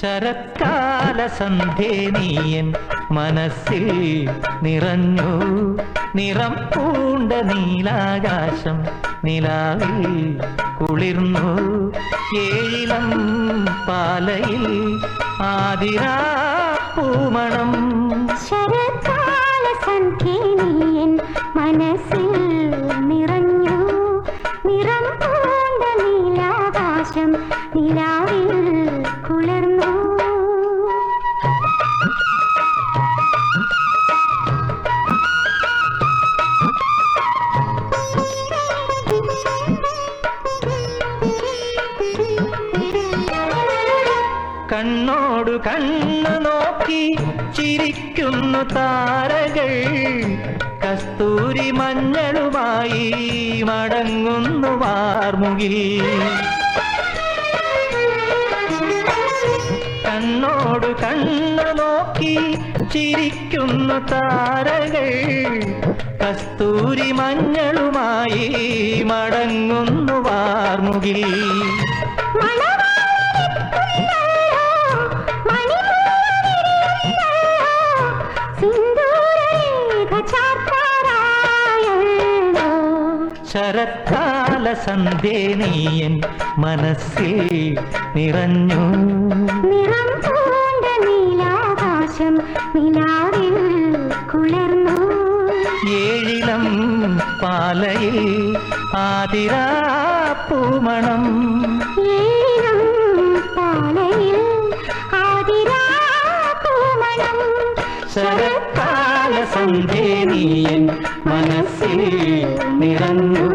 ശരത്കാല സന്ധ്യേനീയൻ മനസ്സിൽ നിറഞ്ഞു. നിറം പൂണ്ട നീലാകാശം നിലാവിൽ കുളിർന്നു. ഏഴിലം പാലയിൽ ആതിരാ പൂമണം. ശരത്കാല കണ്ണോടു കണ്ണു നോക്കി ചിരിക്കുന്നു താരകൾ. കസ്തൂരി മഞ്ഞളുമായി മടങ്ങുന്നു വാർമുകിൽ. കണ്ണോടു കണ്ണു നോക്കി ചിരിക്കുന്ന താരകൾ കസ്തൂരി മഞ്ഞളുമായി മടങ്ങുന്നു വാർമുകിൽ. ശരത്കാല സന്ധ്യേ നീയൻ മനസ്സിൽ നിറഞ്ഞു. പാലയിൽ ആതിരാ പൂമണം ശരത്കാല സന്ധ്യേനീയൻ മനസ്സിൽ നിറഞ്ഞു.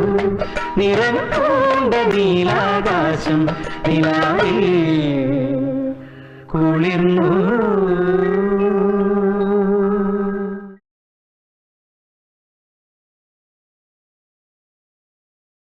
നിറം പൂണ്ട നീലാകാശം നിലാവിൽ കുളിർന്നു.